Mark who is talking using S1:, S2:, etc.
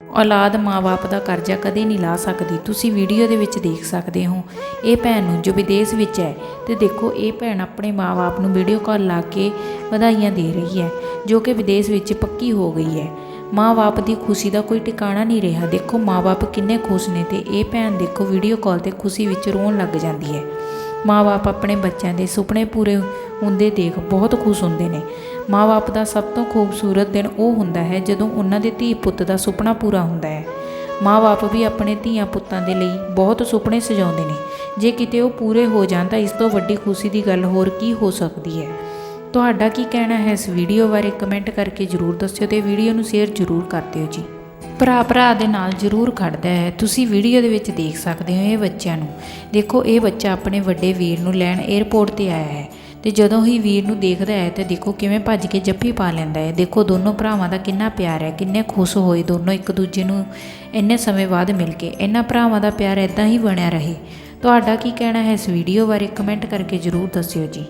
S1: ਔਲਾਦ ਮਾਂ-ਬਾਪ ਦਾ ਕਰਜ਼ਾ ਕਦੇ ਨਹੀਂ ਲਾ ਸਕਦੀ। ਤੁਸੀਂ ਵੀਡੀਓ ਦੇ ਵਿੱਚ ਦੇਖ ਸਕਦੇ ਹੋ। ਇਹ ਭੈਣ ਨੂੰ ਜੋ ਵਿਦੇਸ਼ ਵਿੱਚ ਹੈ, ਤੇ ਦੇਖੋ ਇਹ ਭੈਣ ਆਪਣੇ ਮਾਂ-ਬਾਪ ਨੂੰ ਵੀਡੀਓ ਕਾਲ ਲਾ ਕੇ ਵਧਾਈਆਂ ਦੇ ਰਹੀ ਹੈ, ਜੋ ਕਿ ਵਿਦੇਸ਼ ਵਿੱਚ ਪੱਕੀ ਹੋ ਗਈ ਹੈ। ਮਾਂ-ਬਾਪ ਦੀ ਖੁਸ਼ੀ ਦਾ ਕੋਈ ਟਿਕਾਣਾ ਨਹੀਂ ਰਿਹਾ। ਦੇਖੋ ਮਾਂ-ਬਾਪ ਕਿੰਨੇ ਖੁਸ਼ ਨੇ ਤੇ ਇਹ ਭੈਣ ਦੇਖੋ ਵੀਡੀਓ ਕਾਲ ਤੇ ਖੁਸ਼ੀ ਵਿੱਚ ਰੋਣ ਲੱਗ ਜਾਂਦੀ ਹੈ। ਮਾਂ-ਬਾਪ ਆਪਣੇ ਬੱਚਿਆਂ ਦੇ ਸੁਪਨੇ ਪੂਰੇ ਹੁੰਦੇ ਦੇਖ ਬਹੁਤ ਖੁਸ਼ ਹੁੰਦੇ ਨੇ। ਮਾਂ-ਬਾਪ ਦਾ ਸਭ ਤੋਂ ਖੂਬਸੂਰਤ ਦਿਨ ਉਹ ਹੁੰਦਾ ਹੈ ਜਦੋਂ ਉਹਨਾਂ ਦੇ ਧੀ ਪੁੱਤ ਦਾ ਸੁਪਨਾ ਪੂਰਾ ਹੁੰਦਾ ਹੈ। ਮਾਂ-ਬਾਪ ਵੀ ਆਪਣੇ ਧੀਆਂ ਪੁੱਤਾਂ ਦੇ ਲਈ ਬਹੁਤ ਸੁਪਨੇ ਸਜਾਉਂਦੇ ਨੇ। ਜੇ ਕਿਤੇ ਉਹ ਪੂਰੇ ਹੋ ਜਾਣ ਤਾਂ ਇਸ ਤੋਂ ਵੱਡੀ ਖੁਸ਼ੀ ਦੀ ਗੱਲ ਹੋਰ ਕੀ ਹੋ ਸਕਦੀ ਹੈ? ਤੁਹਾਡਾ ਕੀ ਕਹਿਣਾ ਹੈ ਇਸ ਵੀਡੀਓ ਬਾਰੇ ਕਮੈਂਟ ਕਰਕੇ ਜਰੂਰ ਦੱਸਿਓ ਤੇ ਵੀਡੀਓ ਨੂੰ ਸ਼ੇਅਰ ਜਰੂਰ ਕਰ ਦਿਓ ਜੀ। ਭਰਾ ਭਰਾ ਦੇ ਨਾਲ ਜਰੂਰ ਖੜਦਾ ਹੈ। ਤੁਸੀਂ ਵੀਡੀਓ ਦੇ ਵਿੱਚ ਦੇਖ ਸਕਦੇ ਹੋ ਇਹ ਬੱਚਿਆਂ ਨੂੰ। ਦੇਖੋ, ਇਹ ਬੱਚਾ ਆਪਣੇ ਵੱਡੇ ਵੀਰ ਨੂੰ ਲੈਣ 에ਅਰਪੋਰਟ ਤੇ ਆਇਆ ਹੈ। ਤੇ ਜਦੋਂ ਹੀ ਵੀਰ ਨੂੰ ਦੇਖਦਾ ਹੈ ਤੇ ਦੇਖੋ ਕਿਵੇਂ ਭੱਜ ਕੇ ਜੱਫੀ ਪਾ ਲੈਂਦਾ ਹੈ। ਦੇਖੋ, ਦੋਨੋਂ ਭਰਾਵਾਂ ਦਾ ਕਿੰਨਾ ਪਿਆਰ ਹੈ, ਕਿੰਨੇ ਖੁਸ਼ ਹੋਏ ਦੋਨੋਂ ਇੱਕ ਦੂਜੇ ਨੂੰ ਇੰਨੇ ਸਮੇਂ ਬਾਅਦ ਮਿਲ ਕੇ। ਇਹਨਾਂ ਭਰਾਵਾਂ ਦਾ ਪਿਆਰ ਇਦਾਂ ਹੀ ਬਣਿਆ ਰਹੇ। ਤੁਹਾਡਾ ਕੀ ਕਹਿਣਾ ਹੈ ਇਸ ਵੀਡੀਓ ਬਾਰੇ ਕਮੈਂਟ ਕਰਕੇ ਜਰੂਰ ਦੱਸਿਓ ਜੀ।